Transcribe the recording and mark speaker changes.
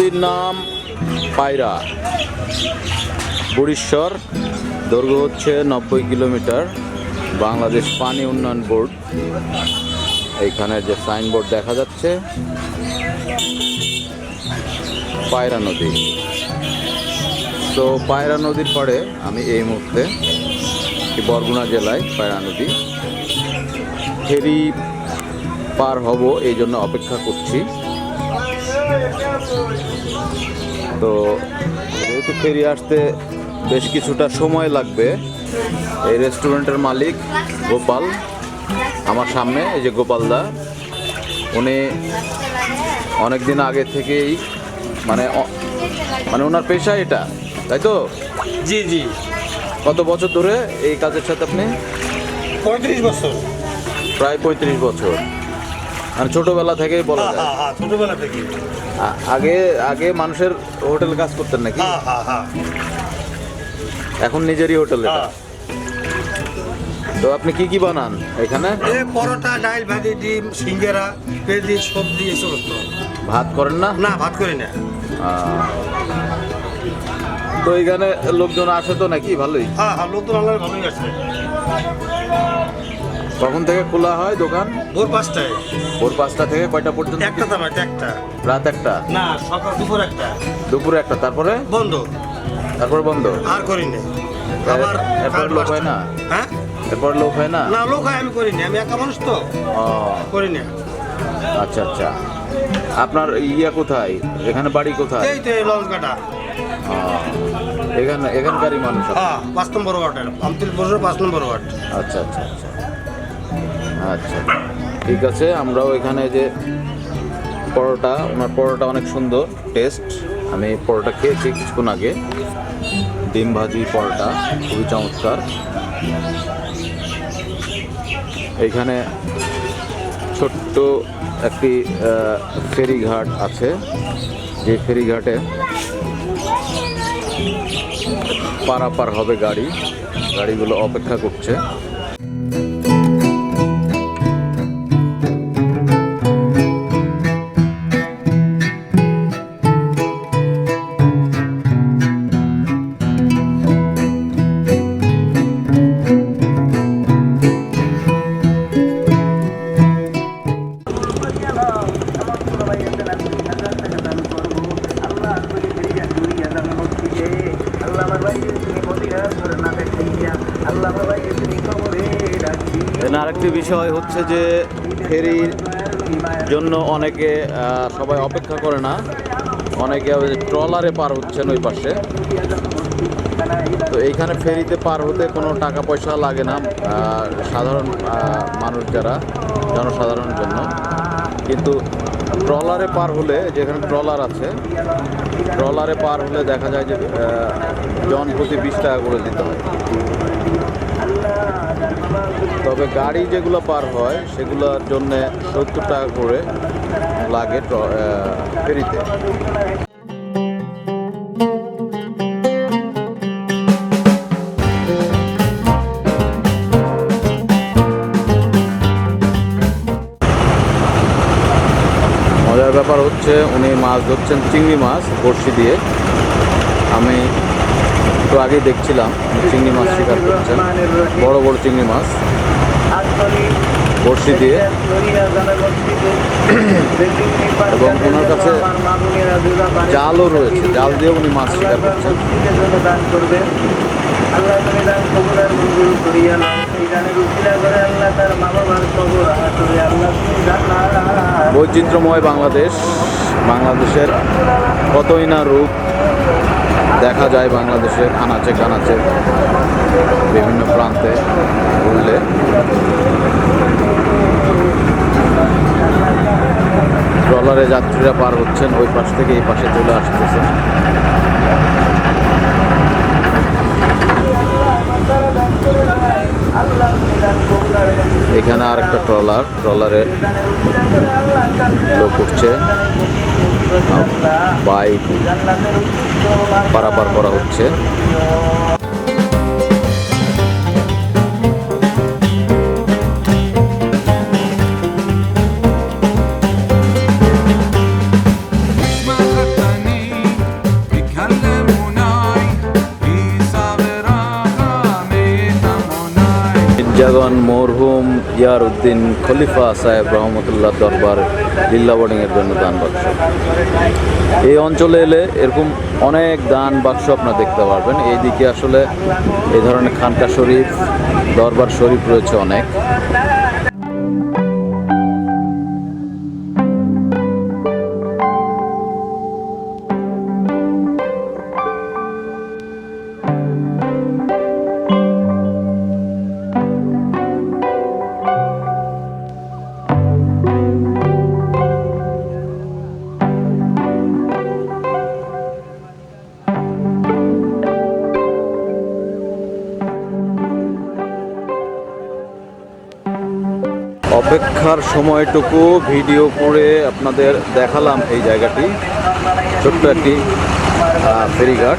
Speaker 1: নদীর নাম পায়রা। বুড়িশ্বর, দৈর্ঘ্য হচ্ছে নব্বই কিলোমিটার, বাংলাদেশ পানি উন্নয়ন বোর্ড। এইখানে যে সাইনবোর্ড দেখা যাচ্ছে, পায়রা নদী। তো পায়রা নদীর পরে আমি এই মুহূর্তে বরগুনা জেলায় পায়রা নদী ফেরি পার হব, এই জন্য অপেক্ষা করছি। তো যেহেতু ফেরি আসতে বেশ কিছুটা সময় লাগবে এই রেস্টুরেন্টের মালিক গোপাল আমার সামনে এই যে গোপালদা উনি অনেক দিন আগে থেকেই মানে মানে ওনার পেশা এটা তাই তো?
Speaker 2: জি জি।
Speaker 1: কত বছর ধরে এই কাজের সাথে আপনি?
Speaker 2: পঁয়ত্রিশ বছর।
Speaker 1: প্রায় পঁয়ত্রিশ বছর। মানে ছোটবেলা থেকেই বলা যায়।
Speaker 2: হ্যাঁ হ্যাঁ ছোটবেলা থেকে
Speaker 1: আ- আগে আগে মানুষের হোটেল কাজ করতেন নাকি?
Speaker 2: হ্যাঁ হ্যাঁ হ্যাঁ
Speaker 1: এখন নিজেরই হোটেল এটা।
Speaker 2: হ্যাঁ
Speaker 1: তো আপনি কি কি বানান এখানে?
Speaker 2: এ পরোটা ডাল ভাজি ডিম সিঙ্গারা পেঁয়াজি সবজি এই সমস্ত।
Speaker 1: ভাত করেন না?
Speaker 2: না ভাত করি না।
Speaker 1: আহ, তো এখানে লোকজন আসে তো নাকি? ভালোই।
Speaker 2: হ্যাঁ হ্যাঁ লোক তো ভালোই আছে
Speaker 1: কখন থেকে খোলা হয় দোকান?
Speaker 2: ভোর পাঁচটায়।
Speaker 1: ভোর পাঁচটা থেকে কয়টা পর্যন্ত?
Speaker 2: একটা দাম একটা।
Speaker 1: রাত একটা?
Speaker 2: না সকাল দুপুর একটা।
Speaker 1: দুপুরে একটা তারপরে?
Speaker 2: বন্ধ।
Speaker 1: তারপরে বন্ধ?
Speaker 2: আর করি না। আবার
Speaker 1: এরপরে লোক হয় না?
Speaker 2: হ্যাঁ?
Speaker 1: এরপর লোক হয় না?
Speaker 2: না লোক হয় আমি করি না। আমি একা মানুষ তো। করি না।
Speaker 1: আচ্ছা আচ্ছা। আপনার ইয়া কোথায়? এখানে বাড়ি কোথায়?
Speaker 2: এই তো এই লঞ্চ কাটা
Speaker 1: ও, এখানে এখানকারই মানুষ?
Speaker 2: হ্যাঁ পাঁচ নম্বর ওয়ার্ডের। আমতিল পাঁচ নম্বর ওয়ার্ড।
Speaker 1: আচ্ছা আচ্ছা আচ্ছা। আচ্ছা। ঠিক আছে, আমরাও এখানে যে পরোটা, ওনার পরোটা অনেক সুন্দর টেস্ট আমি পরোটা খেয়েছি কিছুক্ষণ আগে। ডিম ভাজি পরোটা, খুবই চমৎকার। এইখানে ছোট্ট একটি ফেরিঘাট আছে। যে ফেরিঘাটে পারাপার হবে গাড়ি। গাড়িগুলো অপেক্ষা করছে। আরেকটি বিষয় হচ্ছে যে ফেরির জন্য অনেকে সবাই অপেক্ষা করে না। অনেকে ট্রলারে পার হচ্ছেন ওই পাশে। তো এইখানে ফেরিতে পার হতে কোনো টাকা পয়সা লাগে না সাধারণ মানুষ যারা, জনসাধারণের জন্য। কিন্তু ট্রলারে পার হলে, যেখানে ট্রলার আছে, ট্রলারে পার হলে দেখা যায় যে জন প্রতি বিশ টাকা করে দিতে হয়। তবে গাড়ি যেগুলো পার হয়, সেগুলোর জন্য সত্তর টাকা করে লাগে ফেরিতে। মজার ব্যাপার হচ্ছে, উনি মাছ ধরছেন, চিংড়ি মাছ, বড়শি দিয়ে। আমি একটু আগেই দেখছিলাম চিংড়ি মাছ শিকার করছেন, বড় বড় চিংড়ি মাছ। বড়শি দিয়ে। এবং ওনার কাছে জালও রয়েছে। জাল দিয়ে উনি মাছ শিকার করছেন। বৈচিত্র্যময় বাংলাদেশ, বাংলাদেশের কতই না রূপ দেখা যায় বাংলাদেশে, আনাচে কানাচে, বিভিন্ন প্রান্তে ঘুরলে। ট্রলারে যাত্রীরা পার হচ্ছেন, ওই পাশ থেকে এই পাশে চলে আসতেছেন এখানে আরেকটা ট্রলার, ট্রলারে লোক উঠছে। বাইক। পারাপার করা হচ্ছে। মির্জাগন মরহুম ইয়ারউদ্দিন খলিফা সাহেব রহমতুল্লাহ দরবার লিল্লা জন্য দান বাক্স। এই অঞ্চলে এলে এরকম অনেক দান বাক্স আপনারা দেখতে পারবেন। এইদিকে আসলে এই ধরনের খানকা শরীফ, দরবার শরীফ রয়েছে অনেক। অপেক্ষার সময়টুকু ভিডিও করে আপনাদের দেখালাম এই জায়গাটি ছোট্ট একটি ফেরিঘাট।